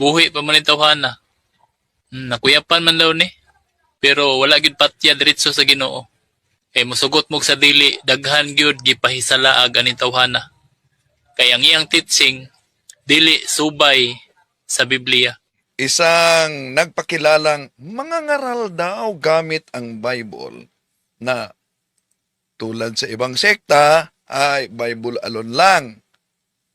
Buhi pa man itawhan na. Hmm, nakuyapan man daw ni. Pero wala gid patya diretso sa Ginoo. Kay musugot mo sa dili daghan gyud gipahisalaag ani tawhana. Kay ang iyang teaching dili subay sa Biblia. Isang nagpakilalang mga ngaral daw gamit ang Bible na tulad sa ibang sekta ay Bible alone lang.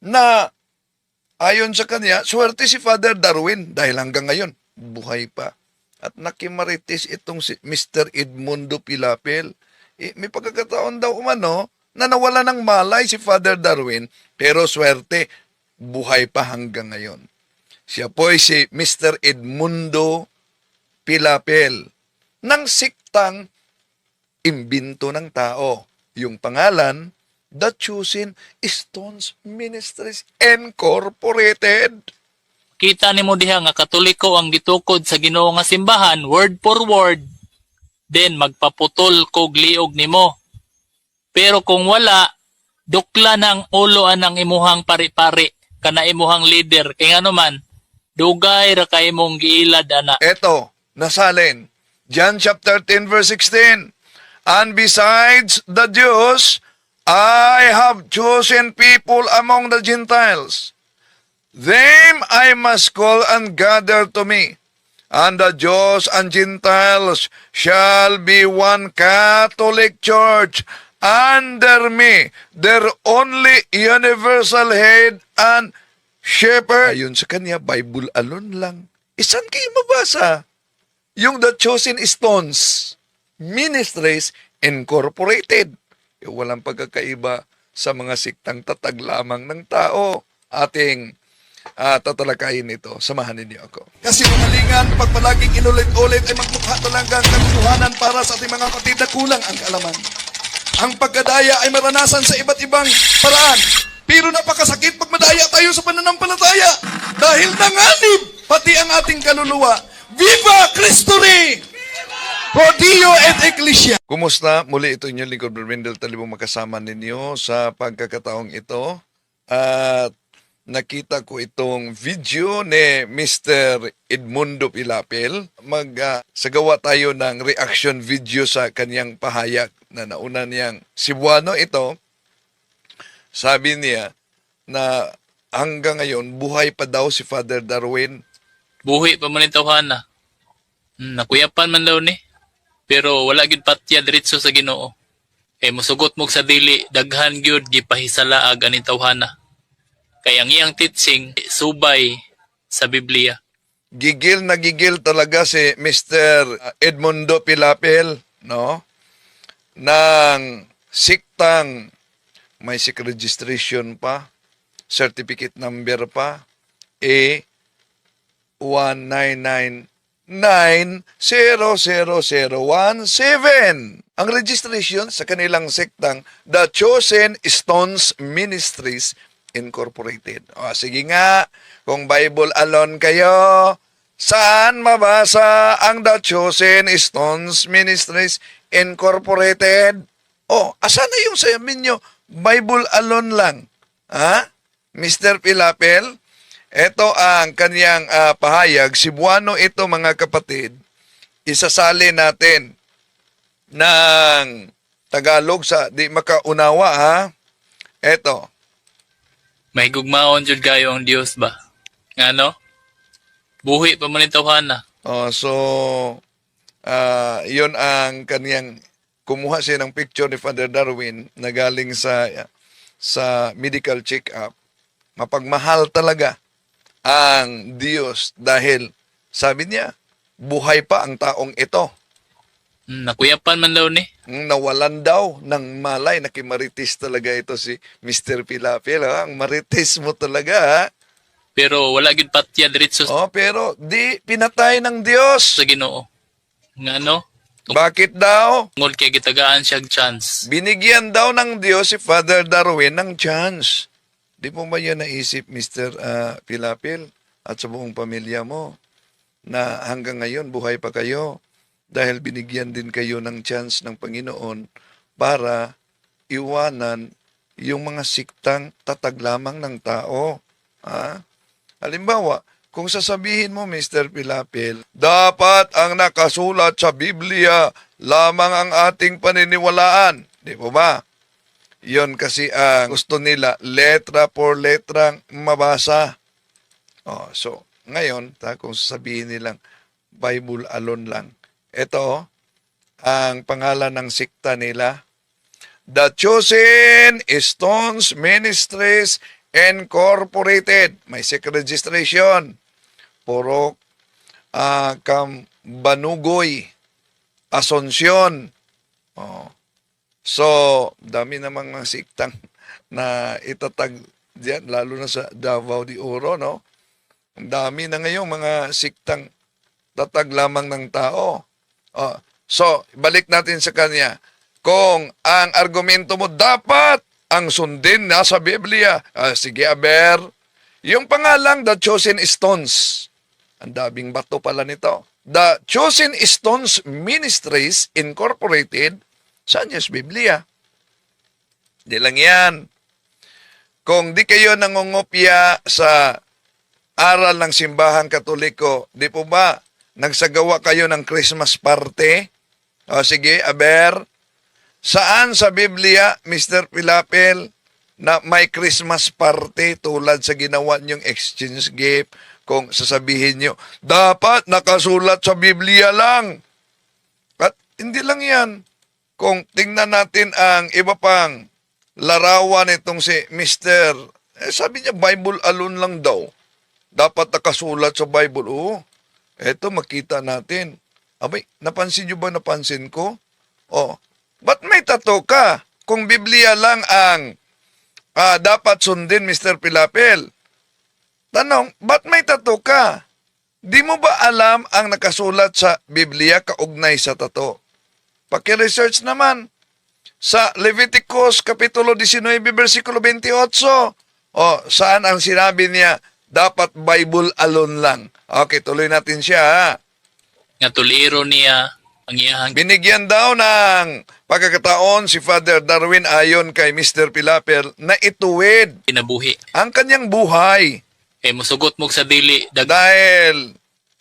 Na ayon sa kanya, swerte si Father Darwin dahil hanggang ngayon buhay pa. At nakimaritis itong si Mr. Edmundo Pilapel. Eh, may pagkakataon daw umano na nawala ng malay si Father Darwin pero swerte buhay pa hanggang ngayon. Siya po ay si Mr. Edmundo Pilapel ng siktang imbinto ng tao. Yung pangalan, The Chosen Stones Ministries Incorporated. Kita nimo diha nga katoliko ang gitukod sa Ginoo nga simbahan word for word. Then magpaputol kog liog nimo. Pero kung wala, dukla ng ulo ang imuhang pari-pari kana imuhang leader kay ano man dugay ra kay mong giilad ana. Eto, nasalin. John chapter 10 verse 16. And besides the Jews, I have chosen people among the Gentiles. Them I must call and gather to me. And the Jews and Gentiles shall be one Catholic Church under me, their only universal head and shepherd. Ayun sa kanya, Bible alone lang. Isan kayo mabasa? Yung The Chosen Stones Ministries Incorporated. Walang pagkakaiba sa mga siktang tatag lamang ng tao. Ating ah, tatalakayin ito. Samahan ninyo ako. Kasi mamalingan, pag palaging inulit-ulit ay magmukha talaga ang katotohanan para sa ating mga kapatid na kulang ang kaalaman. Ang pagkadaya ay maranasan sa iba't ibang paraan. Pero napakasakit pag madaya tayo sa pananampalataya. Dahil nanganib pati ang ating kaluluwa. Viva Cristo Rey! Pro Dio et Ecclesia. Kumusta? Muli ito inyong lingkod Brindel Talibong makasama ninyo sa pagkakataong ito. At nakita ko itong video ni Mr. Edmundo Pilapel. Mag ah, sagawa tayo ng reaction video sa kanyang pahayag na nauna niyang Cebuano ito. Sabi niya na hanggang ngayon buhay pa daw si Father Darwin Buhi pa man itawhan na. Hmm, nakuyapan man daw ni pero wala gyud patya diretso sa Ginoo. Kay musugot mo sa dili daghan gyud gipahisala ag aning tawhana. Kay ang iyang teaching subay sa Biblia. Gigil na gigil talaga si Mr. Edmundo Pilapil, no? Nang siktang may sick registration pa, certificate number pa, A1999 90017. Ang registration sa kanilang sektang The Chosen Stones Ministries Incorporated. O, sige nga, kung Bible alone kayo, saan mabasa ang The Chosen Stones Ministries Incorporated? O, asan na yung sa inyo? Bible alone lang. Ha? Mr. Pilapel? Ito ang kanyang ah, pahayag. Cebuano ito mga kapatid. Isasali natin ng Tagalog sa di makaunawa ha. Ito. May gugmaon jud kayo ang Dios ba? Ngano? Buhi pa man na. Oh, so ah, 'yun ang kaniyang kumuha siya ng picture ni Father Darwin na galing sa sa medical check-up. Mapagmahal talaga ang Diyos dahil sabi niya, buhay pa ang taong ito. Hmm, nakuyapan man daw ni. Nawalan daw ng malay. Nakimaritis talaga ito si Mr. Pilapil. Ha? Ang maritis mo talaga. Ha? Pero wala gid patya diretso Oh, pero di pinatay ng Diyos. sa Ginoo. Ngano? Bakit daw? Tungod kay gitagaan siya chance. Binigyan daw ng Diyos si Father Darwin ng chance. Di mo ba yun naisip, Mr. ah, Pilapil, at sa buong pamilya mo, na hanggang ngayon buhay pa kayo dahil binigyan din kayo ng chance ng Panginoon para iwanan yung mga siktang tatag lamang ng tao. Ha? Halimbawa, kung sasabihin mo, Mr. Pilapil, dapat ang nakasulat sa Biblia lamang ang ating paniniwalaan. Di po ba? Yon kasi ang gusto nila, letra por letrang mabasa. Oh, so, ngayon, ta, kung sasabihin nilang Bible alone lang. Ito, ang pangalan ng sikta nila, The Chosen Stones Ministries Incorporated. May SEC registration. Puro ah, Kambanugoy, Asuncion. Oh. So, dami namang mga siktang na itatag diyan, lalo na sa Davao de Oro, no? Ang dami na ngayong mga siktang tatag lamang ng tao. Oh. So, balik natin sa kanya. Kung ang argumento mo dapat ang sundin nasa Biblia, ah, sige, Aber, yung pangalang The Chosen Stones, ang daming bato pala nito. The Chosen Stones Ministries Incorporated, saan yung Biblia? Di lang yan. Kung di kayo nangungopya sa aral ng simbahang katoliko, di po ba nagsagawa kayo ng Christmas party? O sige, Aber, saan sa Biblia, Mr. Pilapel, na may Christmas party tulad sa ginawa niyong exchange gift kung sasabihin niyo, dapat nakasulat sa Biblia lang. At hindi lang yan. Kung tingnan natin ang iba pang larawan itong si Mr. Eh, sabi niya, Bible alone lang daw. Dapat nakasulat sa Bible. Oo. Eto, makita natin. Abay, napansin niyo ba napansin ko? Oh, ba't may tato ka? Kung Biblia lang ang ah, dapat sundin, Mr. Pilapel. Tanong, ba't may tato ka? Di mo ba alam ang nakasulat sa Biblia kaugnay sa tato? Paki-research naman sa Leviticus Kapitulo 19, versikulo 28. O, saan ang sinabi niya, dapat Bible alone lang. Okay, tuloy natin siya. ha? Nga tuliro niya ang iyahang Binigyan daw ng pagkakataon si Father Darwin ayon kay Mr. Pilapel na ituwid kinabuhi. ang kanyang buhay. Kay musugot mo sa dili, dag Dahil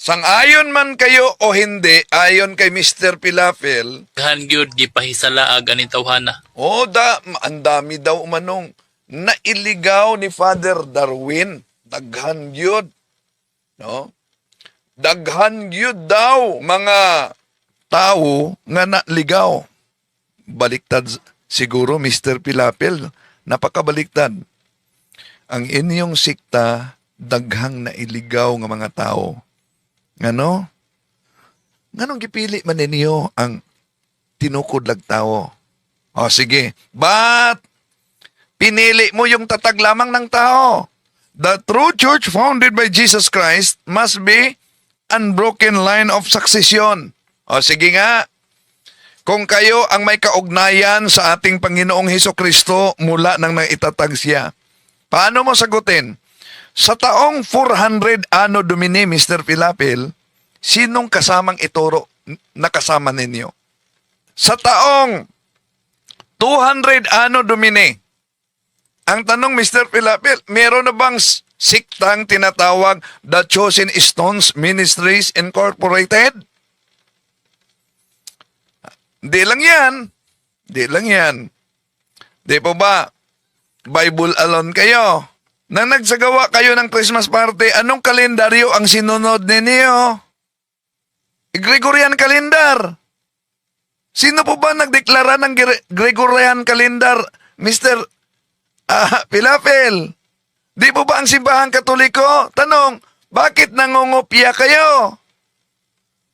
sangayon man kayo o hindi, ayon kay Mr. Pilapel, daghan gyud gipahisalaag aning tawhana. o da, ang dami daw umanong nailigaw ni Father Darwin. Daghan yun. No? Daghan yun daw mga tao nga naligaw. Baliktad siguro, Mr. Pilapel. Napakabaliktad. Ang inyong sikta, daghang nailigaw nga mga tao. Ngano? Nganong gipili man ninyo ang tinukod lag tao? O sige, but pinili mo yung tatag lamang ng tao. The true church founded by Jesus Christ must be unbroken line of succession. O sige nga, kung kayo ang may kaugnayan sa ating Panginoong Heso Kristo mula nang naitatag siya, paano mo sagutin? Sa taong 400 ano domini, Mr. Pilapil, sinong kasamang ituro na kasama ninyo? Sa taong 200 ano domini, ang tanong, Mr. Pilapil, meron na bang siktang tinatawag The Chosen Stones Ministries Incorporated? Di lang yan. Di lang yan. Di po ba? Bible alone kayo. Nang nagsagawa kayo ng Christmas party, anong kalendaryo ang sinunod ninyo? Gregorian calendar. Sino po ba nagdeklara ng Gre- Gregorian calendar, Mr. Ah, Pilapil? Di po ba ang simbahang katoliko? Tanong, bakit nangungopia kayo?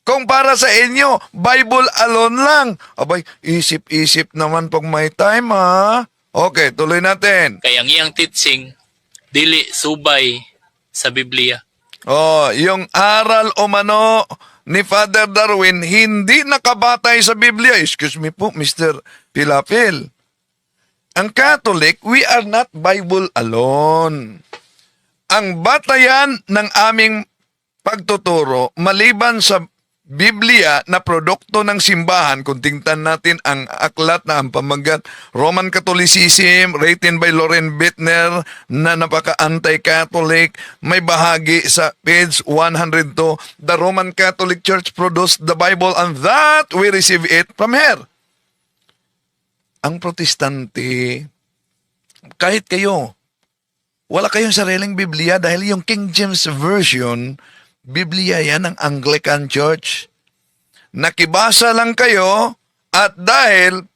Kung para sa inyo, Bible alone lang. Abay, isip-isip naman pag may time ha. Okay, tuloy natin. Kay ang iyang teaching dili subay sa Biblia. Oh, yung aral o mano ni Father Darwin hindi nakabatay sa Biblia. Excuse me po, Mr. Pilapil. Ang Catholic, we are not Bible alone. Ang batayan ng aming pagtuturo maliban sa Biblia na produkto ng simbahan, kung tingnan natin ang aklat na ang pamagat, Roman Catholicism, written by Loren Bittner, na napaka-anti-Catholic, may bahagi sa page 102, the Roman Catholic Church produced the Bible and that we receive it from her. Ang protestante, kahit kayo, wala kayong sariling Biblia dahil yung King James Version, Biblia yan ng Anglican Church. Nakibasa lang kayo at dahil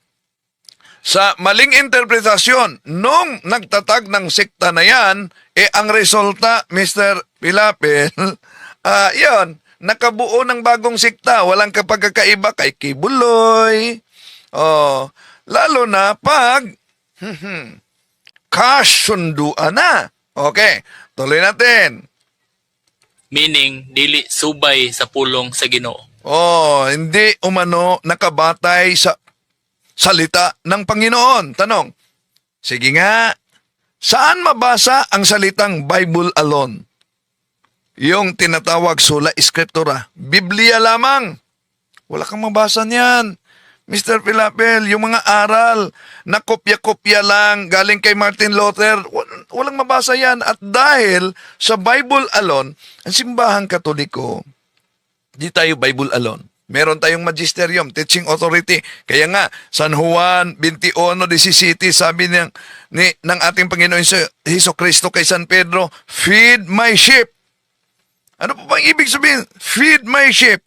sa maling interpretasyon nung nagtatag ng sekta na yan, eh ang resulta, Mr. Pilapel, ah yon nakabuo ng bagong sekta. Walang kapagkakaiba kay Kibuloy. Oh, lalo na pag kasunduan na. Okay, tuloy natin. Meaning, dili subay sa pulong sa ginoo. Oh, hindi umano nakabatay sa salita ng Panginoon. Tanong, sige nga, saan mabasa ang salitang Bible alone? Yung tinatawag sula escritura. Biblia lamang. Wala kang mabasa niyan. Mr. Pilapel, yung mga aral na kopya-kopya lang galing kay Martin Luther, walang mabasa yan. At dahil sa Bible alone, ang simbahang katoliko, di tayo Bible alone. Meron tayong magisterium, teaching authority. Kaya nga, San Juan 21.17, sabi ng, ni, ng ating Panginoon Heso Kristo kay San Pedro, Feed my sheep. Ano po bang ibig sabihin? Feed my sheep.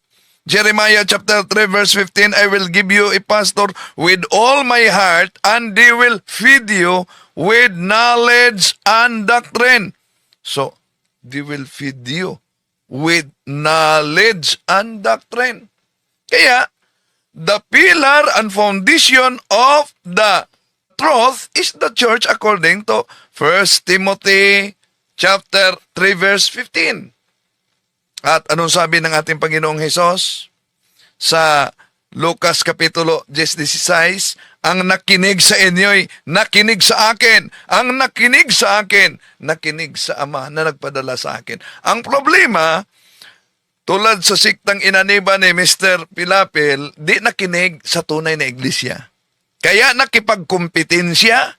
Jeremiah chapter 3 verse 15, I will give you a pastor with all my heart and they will feed you with knowledge and doctrine. So, they will feed you with knowledge and doctrine. Kaya, the pillar and foundation of the truth is the church according to 1 Timothy chapter 3 verse 15. At anong sabi ng ating Panginoong Hesus? Sa Lucas Kapitulo 10.16, ang nakinig sa inyo'y nakinig sa akin. Ang nakinig sa akin, nakinig sa Ama na nagpadala sa akin. Ang problema, tulad sa siktang inaniba ni Mr. Pilapil, di nakinig sa tunay na iglesia. Kaya nakipagkompetensya,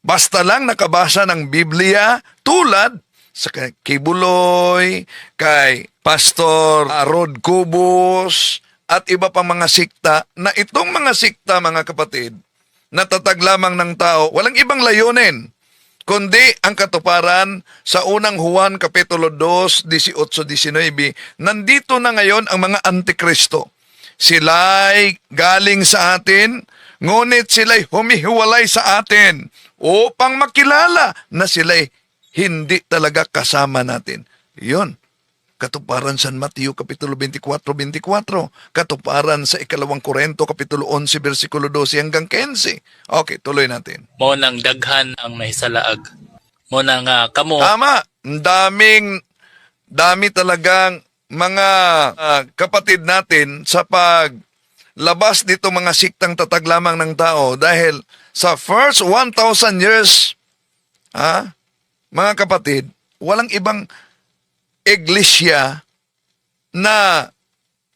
basta lang nakabasa ng Biblia, tulad sa kay kay Buloy, kay Pastor ah, Rod Cubos, at iba pang mga sikta, na itong mga sikta, mga kapatid, natatag lamang ng tao, walang ibang layunin, kundi ang katuparan sa unang Juan Kapitulo 2, 18-19, nandito na ngayon ang mga antikristo. Sila'y galing sa atin, ngunit sila'y humihiwalay sa atin upang makilala na sila'y hindi talaga kasama natin. Yun. Katuparan San Mateo Kapitulo 24, 24. Katuparan sa ikalawang Korento Kapitulo 11, versikulo 12 hanggang 15. Okay, tuloy natin. Mo nang daghan ang mahisalaag. Mo na nga kamo, Tama. Ang daming, dami talagang mga ah, kapatid natin sa pag labas dito mga siktang tatag lamang ng tao dahil sa first 1,000 years, ha, mga kapatid, walang ibang iglesia na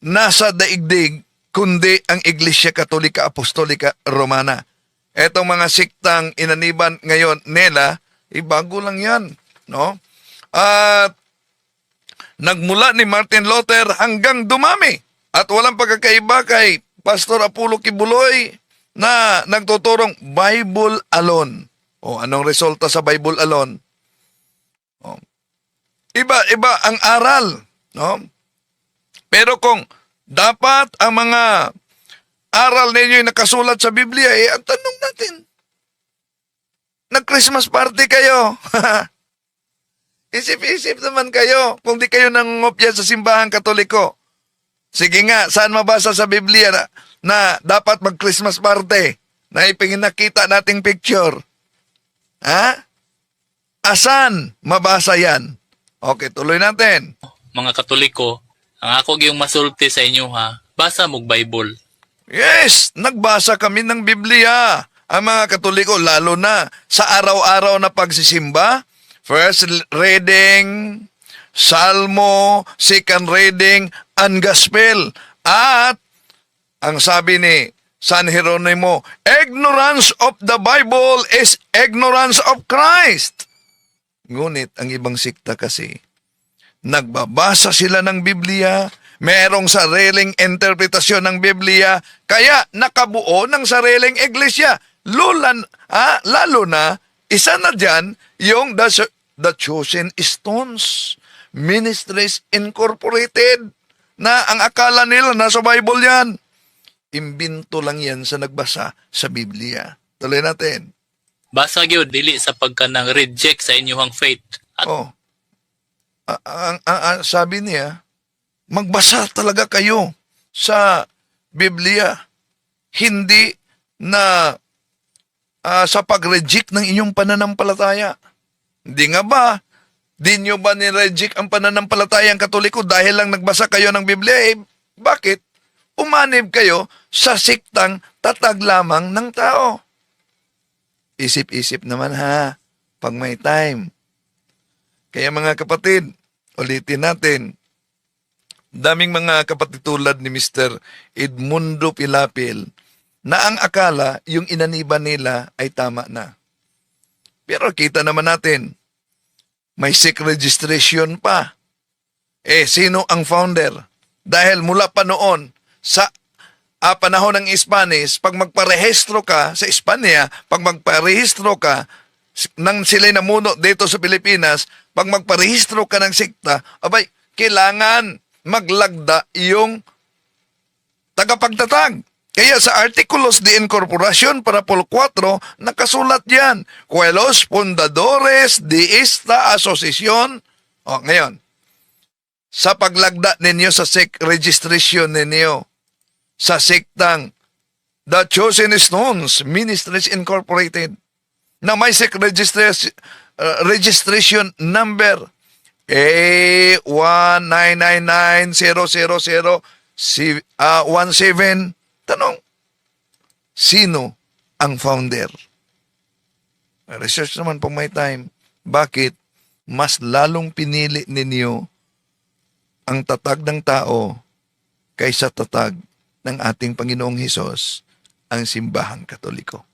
nasa daigdig kundi ang Iglesia Katolika Apostolika Romana. Etong mga siktang inaniban ngayon nila, eh, bago lang yan. No? At nagmula ni Martin Luther hanggang dumami. At walang pagkakaiba kay Pastor Apollo Kibuloy na nagtuturong Bible alone. O anong resulta sa Bible alone? Iba-iba ang aral. No? Pero kung dapat ang mga aral ninyo ay nakasulat sa Biblia, eh, ang tanong natin, nag-Christmas party kayo. Isip-isip naman kayo kung di kayo nangungopya sa simbahan katoliko. Sige nga, saan mabasa sa Biblia na, na dapat mag-Christmas party? Na ipingin nakita nating picture. Ha? Asan mabasa yan? Okay, tuloy natin. mga katoliko, ang ako giyong masulti sa inyo ha, basa mog Bible. Yes, nagbasa kami ng Biblia. Ang mga Katoliko, lalo na sa araw-araw na pagsisimba, first reading, Salmo, second reading, and gospel. At ang sabi ni San Jeronimo, ignorance of the Bible is ignorance of Christ. Ngunit ang ibang sikta kasi, nagbabasa sila ng Biblia, merong sariling interpretasyon ng Biblia, kaya nakabuo ng sariling iglesia. Lulan, ah, lalo na, isa na dyan, yung the, the Chosen Stones Ministries Incorporated na ang akala nila nasa Bible yan. Imbinto lang yan sa nagbasa sa Biblia. Tuloy natin. Basa gyud dili sa pagkanang reject sa inyong faith. At Oh. Ang, ang- ang- sabi niya, magbasa talaga kayo sa Biblia. Hindi na ah, sa pag-reject ng inyong pananampalataya. Hindi nga ba? Di nyo ba ni-reject ang pananampalatayang katoliko dahil lang nagbasa kayo ng Biblia? Eh, bakit? Umanib kayo sa siktang tatag lamang ng tao. Isip-isip naman ha, pag may time. Kaya mga kapatid, ulitin natin, daming mga kapatid tulad ni Mr. Edmundo Pilapil na ang akala yung inaniban nila ay tama na. Pero kita naman natin, may SIC registration pa. Eh, sino ang founder? Dahil mula pa noon, sa ah, panahon ng Spanish, pag magparehistro ka sa Espanya, pag magparehistro ka nang sila'y namuno dito sa Pilipinas, pag magparehistro ka ng sikta, abay, kailangan maglagda yung tagapagtatag. Kaya sa Articulos de Incorporación para Pol 4, nakasulat yan. Cuelos Fundadores de esta Asociación. O, ngayon, sa paglagda ninyo sa SEC registration ninyo, sa sektang The Chosen Stones Ministries Incorporated na may SEC registration, uh, registration number A199900017 Tanong, sino ang founder? Research naman pag may time. Bakit mas lalong pinili ninyo ang tatag ng tao kaysa tatag ng ating Panginoong Hesus, ang simbahang katoliko?